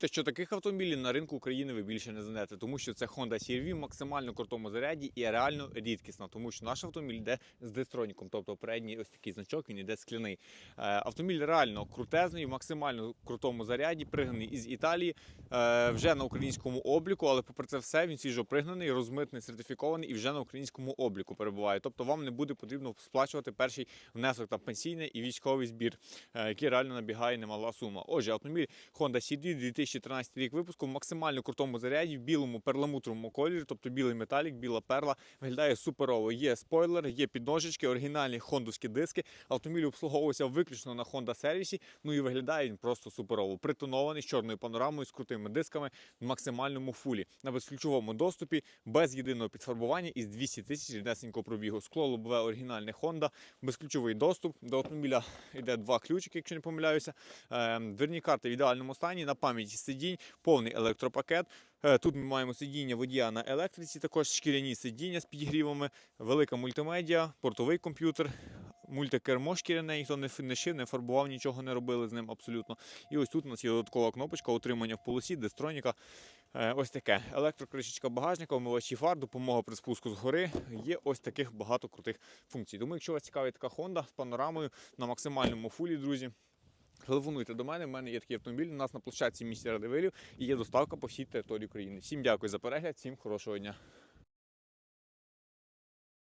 Повірте, що таких автомобілів на ринку України ви більше не знайдете, тому що це Honda CR-V в максимально крутому заряді і реально рідкісна, тому що наш автомобіль йде з дистроніком, тобто передній ось такий значок, він йде скляний. Е, Автомобіль реально крутезний, в максимально крутому заряді, пригнаний із Італії, е, вже на українському обліку, але попри це все він свіжо пригнаний, розмитний, сертифікований і вже на українському обліку перебуває. Тобто вам не буде потрібно сплачувати перший внесок там пенсійний і військовий збір, е, який реально набігає немала сума. Отже, автомобіль Honda CD 2013 рік випуску в максимально крутому заряді, в білому перламутровому кольорі, тобто білий металік, біла перла, виглядає суперово. Є спойлер, є підножечки, оригінальні хондовські диски. Автомобіль обслуговувався виключно на Honda сервісі. Ну і виглядає він просто суперово. Притонований з чорною панорамою, з крутими дисками в максимальному фулі на безключовому доступі, без єдиного підфарбування із 200 тисяч ріднесенького пробігу. Скло лобове оригінальне Honda, безключовий доступ. До автомобіля йде два ключики, якщо не помиляюся. Е, Дверні карти в ідеальному стані, на пам'яті сидінь, повний електропакет. Е, Тут ми маємо сидіння водія на електриці, також шкіряні сидіння з підігрівами, велика мультимедіа, портовий комп'ютер, мультикермо шкіряне, ніхто не шив, не фарбував, нічого не робили з ним абсолютно. І ось тут у нас є додаткова кнопочка утримання в полосі, дестроніка. Е, Ось таке. Електрокришечка багажника, омивачі фар, допомога при спуску з гори. Є ось таких багато крутих функцій. Тому, якщо вас цікавить така Honda з панорамою на максимальному фулі, друзі. Телефонуйте до мене, в мене є такий автомобіль. У нас на площадці місті Радивилів і є доставка по всій території України. Всім дякую за перегляд, всім хорошого дня.